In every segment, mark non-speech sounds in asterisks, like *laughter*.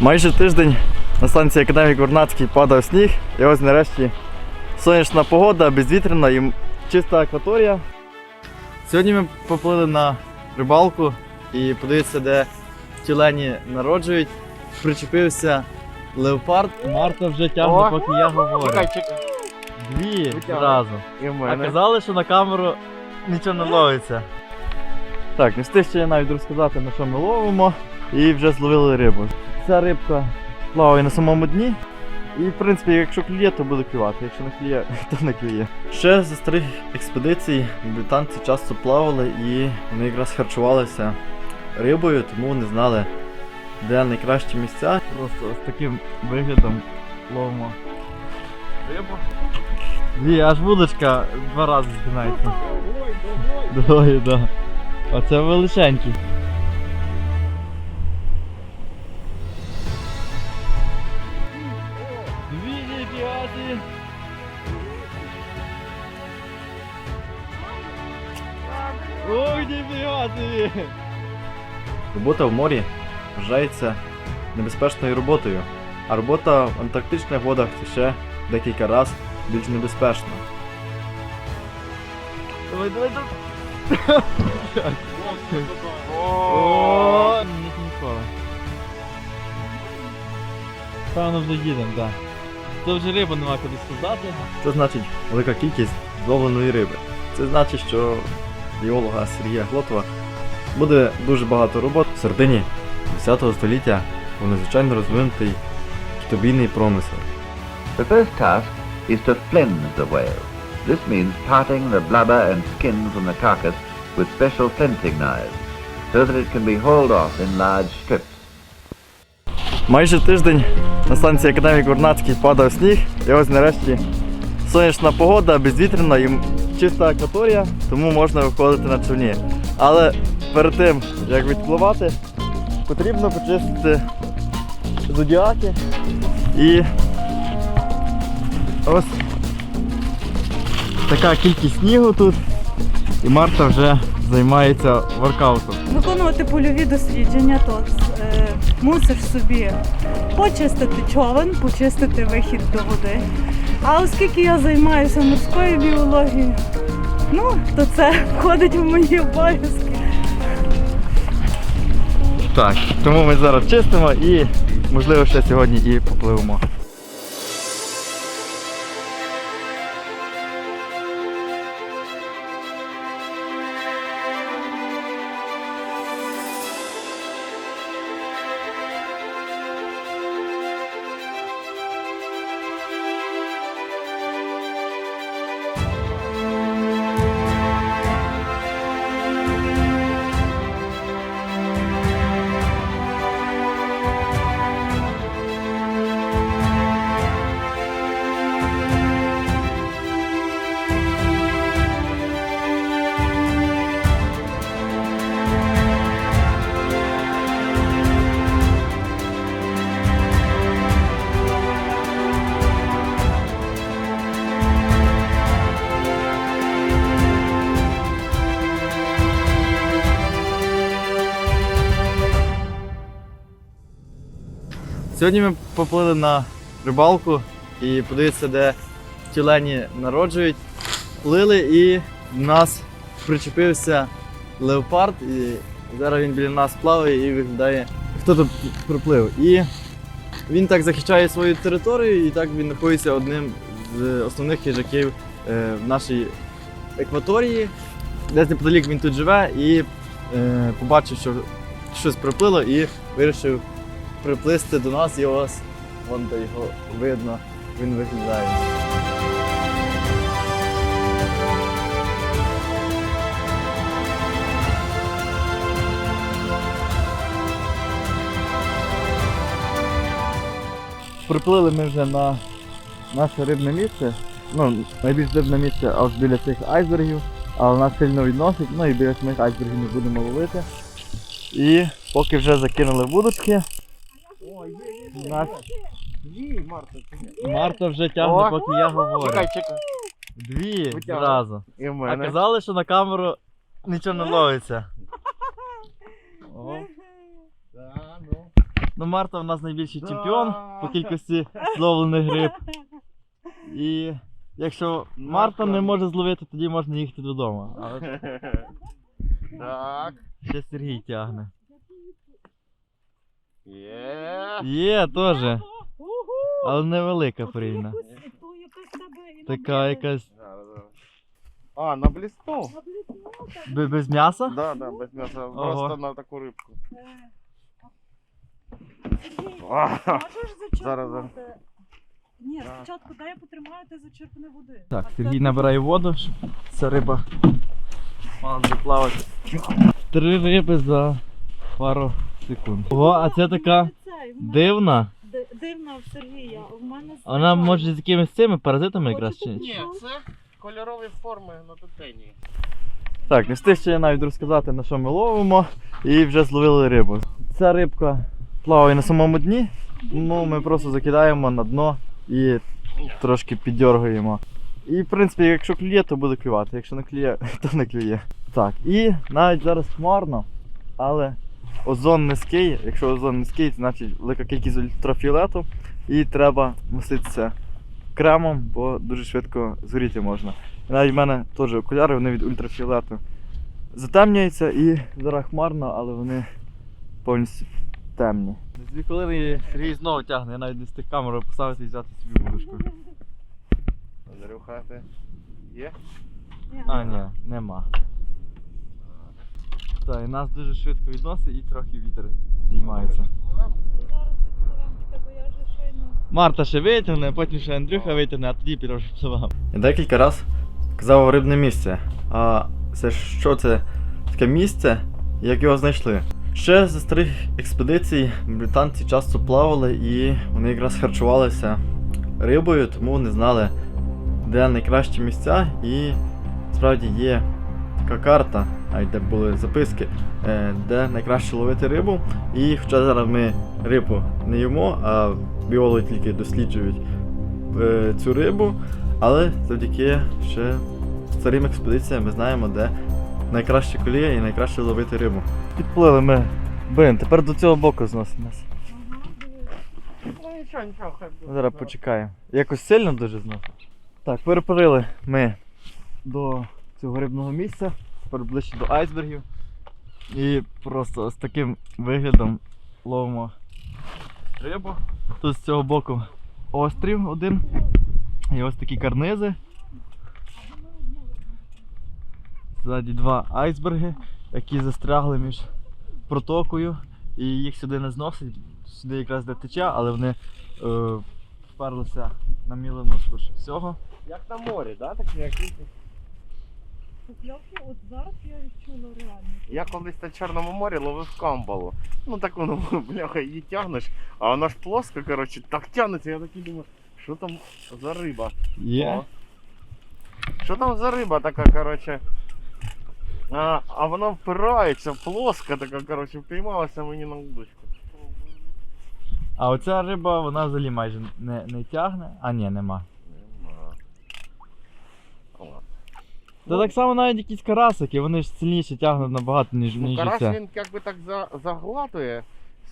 Майже тиждень на станції Академік Вернадський падав сніг, і ось нарешті сонячна погода, безвітряна і чиста акваторія. Сьогодні ми поплили на рибалку і подивитися, де тюлені народжують. Причепився леопард. Марта вже тягне, поки я говорю. Дві зразу. А казали, що на камеру нічого не ловиться. Так, не встиг ще я навіть розказати, на що ми ловимо, і вже зловили рибу. Ця рибка плаває на самому дні. І, в принципі, якщо клює, то буде клювати. Якщо не клює, *laughs* то не клює. Ще за старих експедицій британці часто плавали і вони якраз харчувалися рибою, тому вони знали, де найкращі місця. Просто з таким виглядом ловимо рибу. Дві, аж вудочка два рази згинається. Двоє, да. Оце величенький. Робота в морі вважається небезпечною роботою, а робота в антарктичних водах це ще декілька разів більш небезпечна. Давай, давай, давай. Ні, ніколи. Певно вже їдемо, так. Це вже риба нема куди складати. Це значить велика кількість зловленої риби. Це значить, що біолога Сергія Глотова буде дуже багато робот. В середині 10 століття був надзвичайно розвинутий китобійний промисел. The first task is to flens the whale. This means parting the blubber and skin from the carcass with special flensing knives, so that it can be hauled off in large strips. Майже тиждень на станції Академік Вернадський падав сніг, і ось нарешті сонячна погода, безвітряна і чиста акваторія, тому можна виходити на човні. Але перед тим, як відпливати, потрібно почистити зодіаки і ось така кількість снігу тут. І Марта вже займається воркаутом. Виконувати польові дослідження, то е, мусиш собі почистити човен, почистити вихід до води. А оскільки я займаюся морською біологією, ну то це *laughs* входить в мої обов'язки. Так, тому ми зараз чистимо і, можливо, ще сьогодні і попливемо. Сьогодні ми поплили на рибалку і подивитися, де тюлені народжують. Плили і в нас причепився леопард, і зараз він біля нас плаває і виглядає, хто тут приплив. І він так захищає свою територію, і так він знаходиться одним з основних хижаків е, в нашій екваторії. Десь неподалік він тут живе і е, побачив, що щось приплило і вирішив приплисти до нас і ось вон де його видно, він виглядає. Приплили ми вже на наше рибне місце. Ну, найбільш дивне місце аж біля цих айсбергів, але нас сильно відносить, ну і біля самих айсбергів не будемо ловити. І поки вже закинули вудочки. Нас... Марта Марта вже тягне, поки я говорю. Дві зразу. А казали, що на камеру нічого не ловиться. О. Ну, Марта в нас найбільший чемпіон по кількості зловлених риб. І якщо Марта не може зловити, тоді можна їхати додому. А от Так. ще Сергій тягне. Є. Є теж, але невелика порівняно. Така якась А, на блісну? бе- без м'яса. Да, да, без м'яса. Просто на таку рибку. *laughs* Можеш зачерпнути? Зараз, зараз. Ні, Да. спочатку дай я потримаю, ти зачерпни води. Так, А Сергій набирає воду, щоб ця риба мала заплавати. Три риби за пару секунд. Ого, а це така дивна. ди- Дивна в Сергія. У мене Вона може з якимись цими паразитами якраз чи ні? Ні, це кольорові форми на титені. Так, не встиг ще я навіть розказати на що ми ловимо і вже зловили рибу. Ця рибка плаває на самому дні, тому ми просто закидаємо на дно і трошки піддергуємо. І в принципі, якщо клює, то буде клювати. Якщо не клює, *laughs* то не клює. Так, і навіть зараз хмарно, але озон низький. Якщо озон низький, значить велика кількість ультрафіолету і треба маститися кремом, бо дуже швидко згоріти можна. І навіть в мене теж окуляри, вони від ультрафіолету затемнюються і зараз хмарно, але вони повністю темні. Дві хвилини Сергій знову тягне, я навіть не встиг камеру поставити і взяти собі вудочку. Андрюха, ти є? А, ні, нема. Так, і нас дуже швидко відносить і трохи вітер здіймається. Марта ще витягне, потім ще Андрюха витягне, а тоді піде пливав. Я декілька разів казав рибне місце. А це що це таке місце, як його знайшли? Ще за старих експедицій британці часто плавали і вони якраз харчувалися рибою, тому вони знали, де найкращі місця, і справді є така карта, де були записки, е, де найкраще ловити рибу. І хоча зараз ми рибу не їмо, а біологи тільки досліджують е, цю рибу, але завдяки ще старим експедиціям ми знаємо, де найкраще коліє і найкраще ловити рибу. Підплили ми. Блин, тепер до цього боку зносимось. Ну нічого, нічого, хай буде. Зараз почекаємо. Якось сильно дуже зносить. Так, перепарили ми до цього рибного місця, тепер ближче до айсбергів. І просто з таким виглядом ловимо рибу. Тут з цього боку острів один. І ось такі карнизи. Ззаді два айсберги, які застрягли між протокою. І їх сюди не зносить, сюди якраз де тече, але вони е, вперлися на мілину скоріше всього. Як на морі, да? Такі як. Покльовки, от зараз я відчула реально. Я колись на Чорному морі ловив камбалу. Ну так воно, *laughs* бляха, її тягнеш, а вона ж плоска, коротше, так тягнеться, я такий думаю, що там за риба? Є. О. Що там за риба така, коротше? А, а вона впирається, плоска така, коротше, впіймалася мені на удочку. А оця риба, вона взагалі майже не, не тягне. А ні, нема. Нема. Ладно. Та так само навіть якісь карасики, вони ж сильніше тягнуть набагато, ніж, Ну, ніж карась він якби так за, заглатує,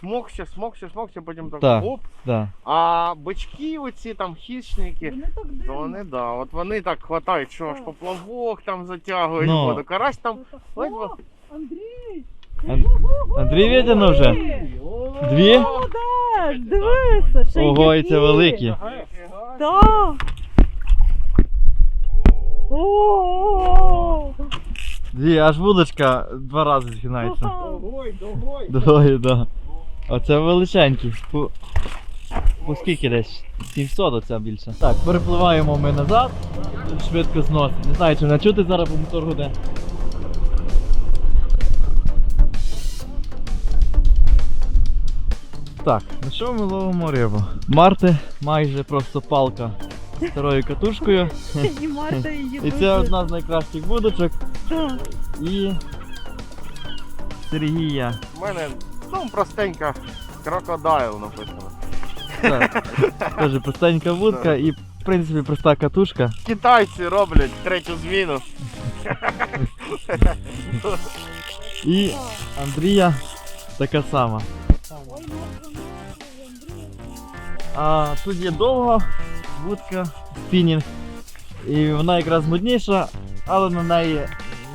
смокче, смокче, смокче, потім так Так. оп. Да. А бички оці там хищники, Вони так то дивно. вони, да, от вони так хватають, що аж поплавок там затягують Ну. воду. Карась там. Ось О, Андрій! Ан- Андрій витягнув вже? Дві? Молодець, дивися, ще Ого, і які. це великі. Так. Дві, аж вудочка два рази згинається. Догой, догой. Двоє, да. Оце величенькі. По, по скільки десь? 700 оця більше. Так, перепливаємо ми назад. Швидко зносить. Не знаю, чи не чути зараз, бо мотор гуде. Так, на що ми ловимо рибу? Марти майже просто палка старою катушкою. *laughs* І Марта її І це одна з найкращих вудочок. Так. І Сергія. У мене ну, простенька крокодайл написано. Так, Теж простенька вудка і в принципі проста катушка. Китайці роблять третю зміну. І Андрія така сама. Ну. А тут є довга вудка, спінінг. І вона якраз модніша, але на неї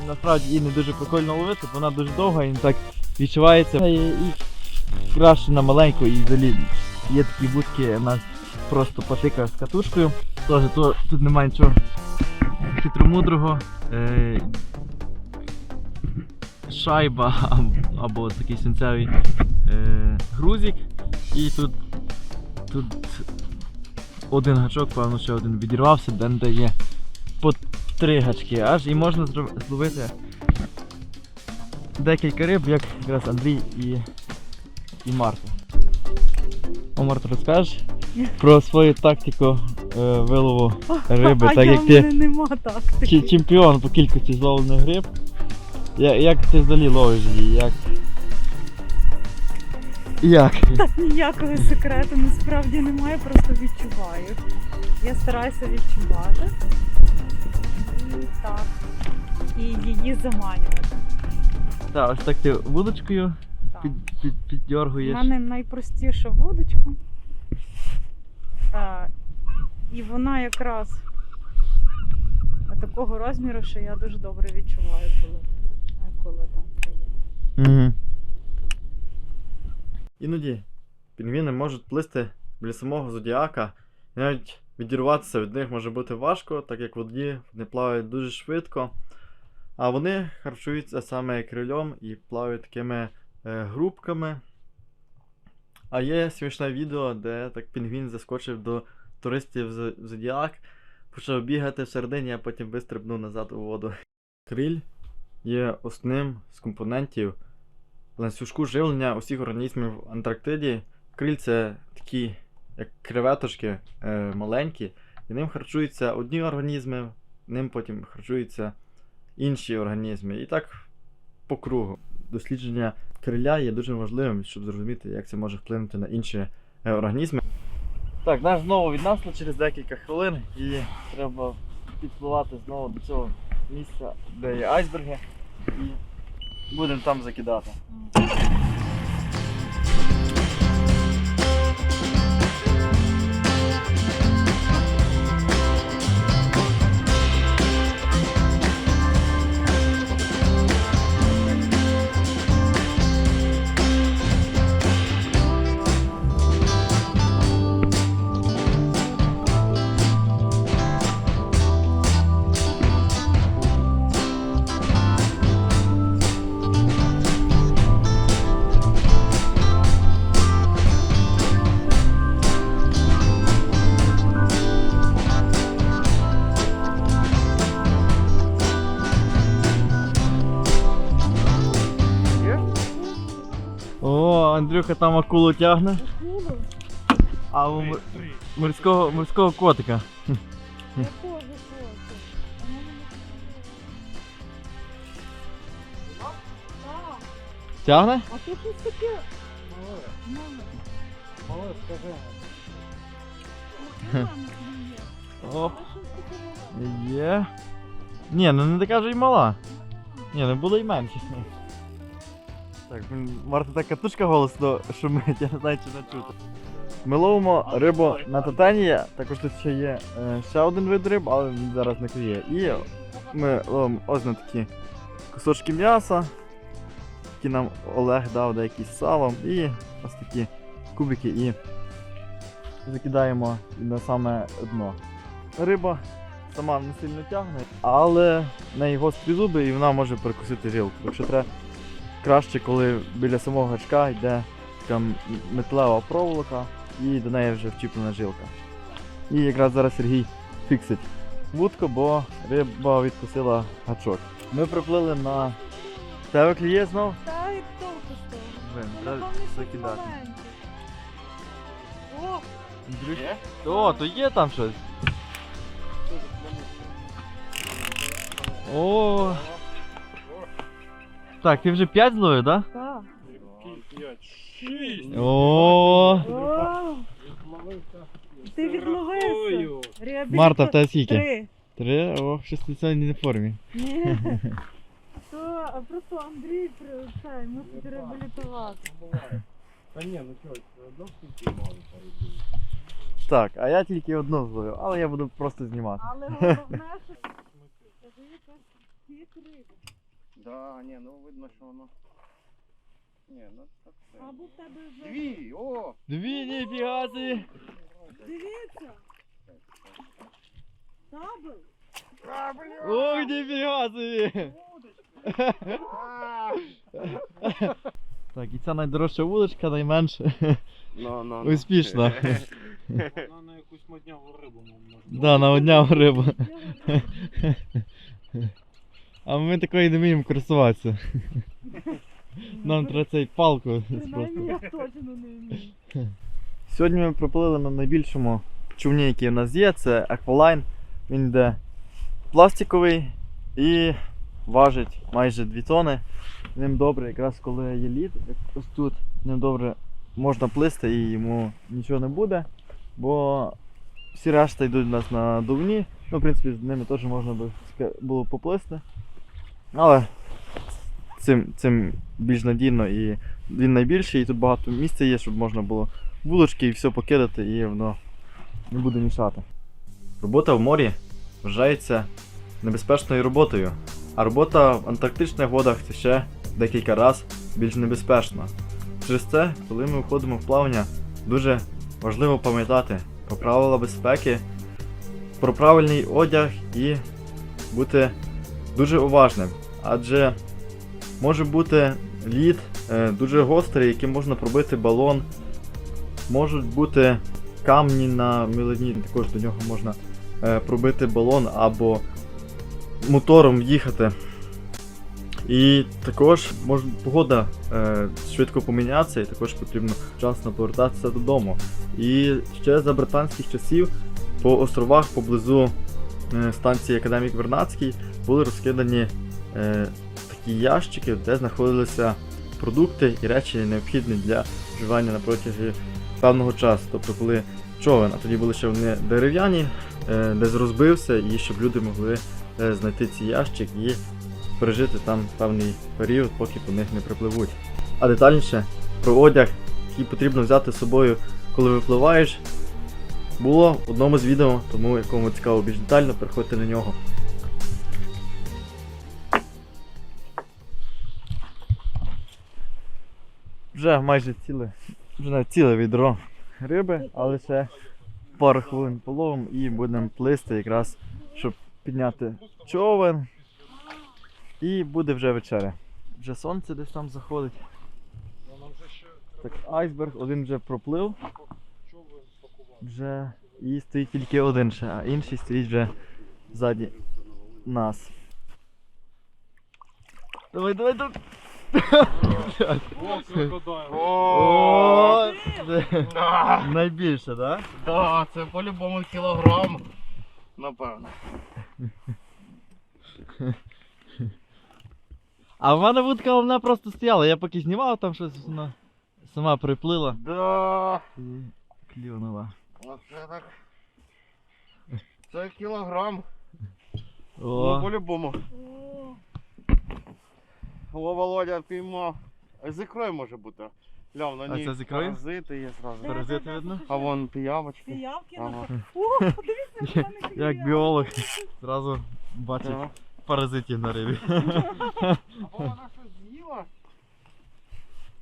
насправді її не дуже прикольно ловити, бо вона дуже довга і не так відчувається. І, і краще на маленьку і взагалі є такі вудки, у нас просто патика з катушкою. Тож то, тут немає нічого хитромудрого. Е, шайба або, такий синцевий е, грузик. І тут, тут один гачок, певно, ще один відірвався, де де є по три гачки аж і можна зловити декілька риб, як якраз Андрій і, і Марта. О, Марта, розкажеш про свою тактику е, вилову риби, а так я як ти нема чемпіон по кількості зловлених риб. Я, як ти взагалі ловиш її? Як? Як? Ніякого секрету насправді немає, просто відчуваю. Я стараюся відчувати. І так. І її заманювати. Так, ось так ти вудочкою Так. під, під, У мене найпростіша вудочка. А, і вона якраз такого розміру, що я дуже добре відчуваю, коли, коли там клює. Угу. Іноді пінгвіни можуть плисти біля самого зодіака, і навіть відірватися від них може бути важко, так як воді вони плавають дуже швидко. А вони харчуються саме крильом і плавають такими е, групками. А є смішне відео, де так пінгвін заскочив до туристів з зодіак, почав бігати всередині, а потім вистрибнув назад у воду. Криль є основним з компонентів ланцюжку живлення усіх організмів в Антарктиді. Криль це такі, як креветочки е, маленькі, і ним харчуються одні організми, ним потім харчуються інші організми. І так по кругу. Дослідження криля є дуже важливим, щоб зрозуміти, як це може вплинути на інші е, організми. Так, наш знову віднесло через декілька хвилин і треба підпливати знову до цього місця, де є айсберги, і будемо там закидати. О, Андрюха там акулу тягне. А у мор- морського, морського котика. Тягне? А тут щось таке. Оп. Є. Ні, ну не така вже й мала. Ні, ну було й менше. Так, Марта така катушка голосно шумить, *laughs* я не знаю, чи не чути. Ми ловимо рибу на татанія, також тут ще є е, ще один вид риб, але він зараз не клює. І ми ловимо ось на такі кусочки м'яса, які нам Олег дав деякі з салом, і ось такі кубики і закидаємо на саме дно. Риба сама не сильно тягне, але неї гострі зуби і вона може перекусити жилку. Якщо треба краще, коли біля самого гачка йде така м- металева проволока і до неї вже вчіплена жилка. І якраз зараз Сергій фіксить вудку, бо риба відкусила гачок. Ми приплили на. Тебе клює знов? Та й толку з того. Блин, треба закидати. О, Андрюш? О, то є там щось. О. Так, ти вже 5 зловив, так? так. О. О, Ти. Реабіліта- Марта, в тебе скільки? Три. Три? О, щось ти сьогодні не в формі. Ні. То а просто Андрій при- це, мусить реабілітувати. Та ні, ну чого, досить мало Так, а я тільки одну зловив, але я буду просто знімати. Але головне, що дивіться, скільки риби. Да, ні, ну видно, що воно. Ні, ну так це. Або в тебе вже. Дві! О! Дві ніфіга собі! Дивіться. Табл. А, бля! Ох, ніфіга собі! А! Так, і ця найдорожча вудочка, найменше. Ну, ну, Успішно. Вона на якусь модняву рибу можна. Да, на одняву рибу. А ми такої не вміємо користуватися. *laughs* Нам треба цей палку. Принаймні я точно не вмію. Сьогодні ми приплили на найбільшому човні, який в нас є, це Aqualine. Він йде пластиковий і важить майже 2 тони. Ним добре, якраз коли є лід, ось тут, ним добре можна плисти і йому нічого не буде, бо всі решта йдуть у нас на дувні. Ну, в принципі, з ними теж можна було поплисти. Але цим, цим більш надійно і він найбільший, і тут багато місця є, щоб можна було вулочки і все покидати, і воно не буде мішати. Робота в морі вважається небезпечною роботою, а робота в антарктичних водах це ще декілька разів більш небезпечна. Через це, коли ми входимо в плавання, дуже важливо пам'ятати про правила безпеки, про правильний одяг і бути дуже уважним. Адже може бути лід е, дуже гострий, яким можна пробити балон. Можуть бути камні на мілині, також до нього можна е, пробити балон або мотором їхати. І також може погода е, швидко помінятися, і також потрібно вчасно повертатися додому. І ще за британських часів по островах поблизу е, станції Академік Вернадський були розкидані е, такі ящики, де знаходилися продукти і речі необхідні для вживання на протязі певного часу. Тобто, коли човен, а тоді були ще вони дерев'яні, е, десь розбився, і щоб люди могли е, знайти ці ящик і пережити там певний період, поки по них не припливуть. А детальніше про одяг, який потрібно взяти з собою, коли випливаєш, було в одному з відео, тому якому цікаво більш детально, переходьте на нього. Вже майже ціле, вже навіть ціле відро риби, але ще пару хвилин половим і будемо плисти якраз, щоб підняти човен. І буде вже вечеря. Вже сонце десь там заходить. Так, айсберг один вже проплив, вже і стоїть тільки один ще, а інший стоїть вже ззаді нас. Давай, давай, давай. О. О, найбільше, так? да, це по-любому кілограм. Напевно. А в мене вудка вона просто стояла, я поки знімав там щось, вона сама приплила Да. і клюнула. Оце так. Це кілограм. Ну, по-любому. О, О, Володя піймав. З ікрою може бути. Ляв, на А ній це з ікрою? паразити є зразу. Паразити видно? А вон піявочки. Піявки Ага. на О, подивіться, *laughs* в мене як біолог зразу бачить Ага. паразитів на рибі. *laughs* Або вона щось з'їла.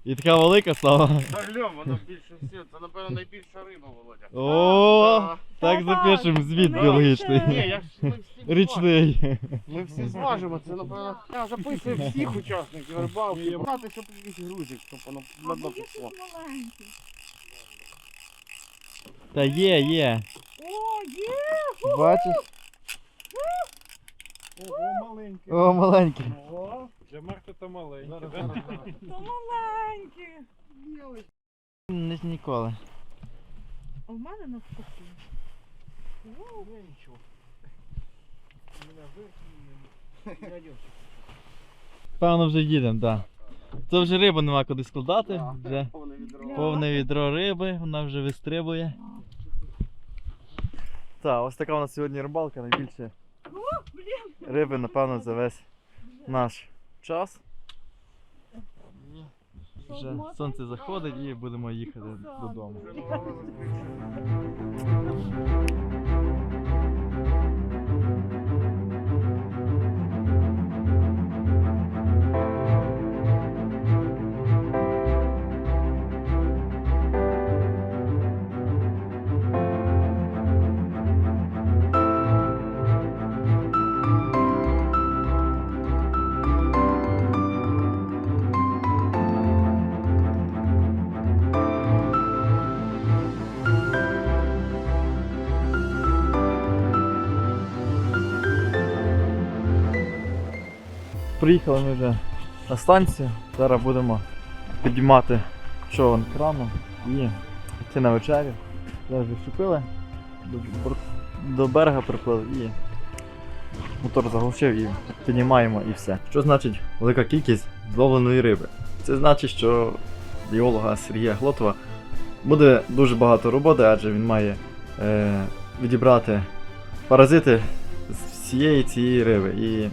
І така велика стала. Та глянь, вона більше всього. Це, напевно, найбільша риба, Володя. О, так Та-та, запишемо звіт біологічний. я ж ми всі. *laughs* Річний. Ми всі зважимо, це напевно. Я записую всіх учасників рибалки. Знати, щоб якийсь грузик, щоб воно на дно пішло. Та є, є. О, є! Бачиш? Ого, маленький. О, маленький. Ого, для Марти то маленький. да? *laughs* То маленькі. Не ніколи. А в мене навпаки. О, Певно вже їдемо, так. Це вже риби нема куди складати. Вже Повне відро. повне відро риби, вона вже вистрибує. Так, ось така у нас сьогодні рибалка, найбільше риби, напевно, за весь наш час. Вже сонце заходить і будемо їхати додому. Приїхали ми вже на станцію. Зараз будемо підіймати човен крану і йти на вечерю. Вже відчепили, до, до берега приплили і мотор заглушив і піднімаємо і все. Що значить велика кількість зловленої риби? Це значить, що біолога Сергія Глотова буде дуже багато роботи, адже він має е, відібрати паразити з всієї цієї риби. І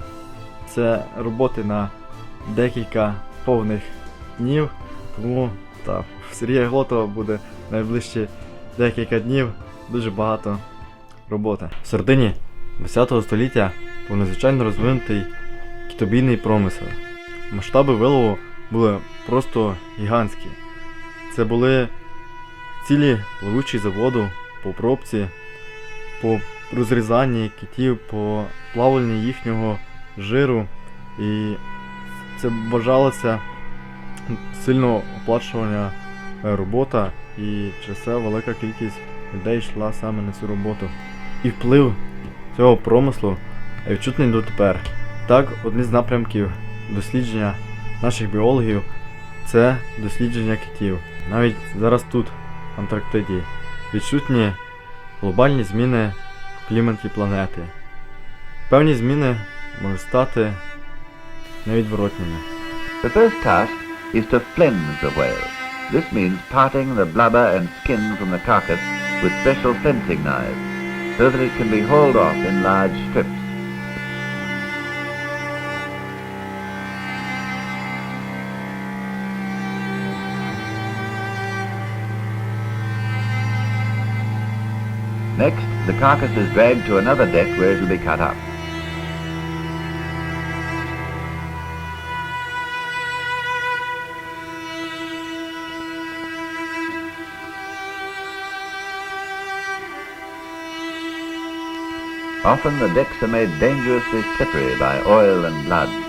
це роботи на декілька повних днів. Тому так, в Сергія Глотова буде найближчі декілька днів дуже багато роботи. В середині 20 століття був надзвичайно розвинутий китобійний промисел. Масштаби вилову були просто гігантські. Це були цілі пливучі заводу по пробці, по розрізанні китів, по плавленні їхнього жиру. І це вважалося сильно оплачувана е, робота, і через це велика кількість людей йшла саме на цю роботу. І вплив цього промислу відчутний дотепер. Так, один з напрямків дослідження наших біологів це дослідження китів. Навіть зараз тут, в Антарктиді, відчутні глобальні зміни в кліматі планети. Певні зміни можуть стати невідворотніми. The first task is to flense the whale. This means parting the blubber and skin from the carcass with special flensing knives, so that it can be hauled off in large strips. Next, the carcass is dragged to another deck where it will be cut up. Often the decks are made dangerously slippery by oil and blood.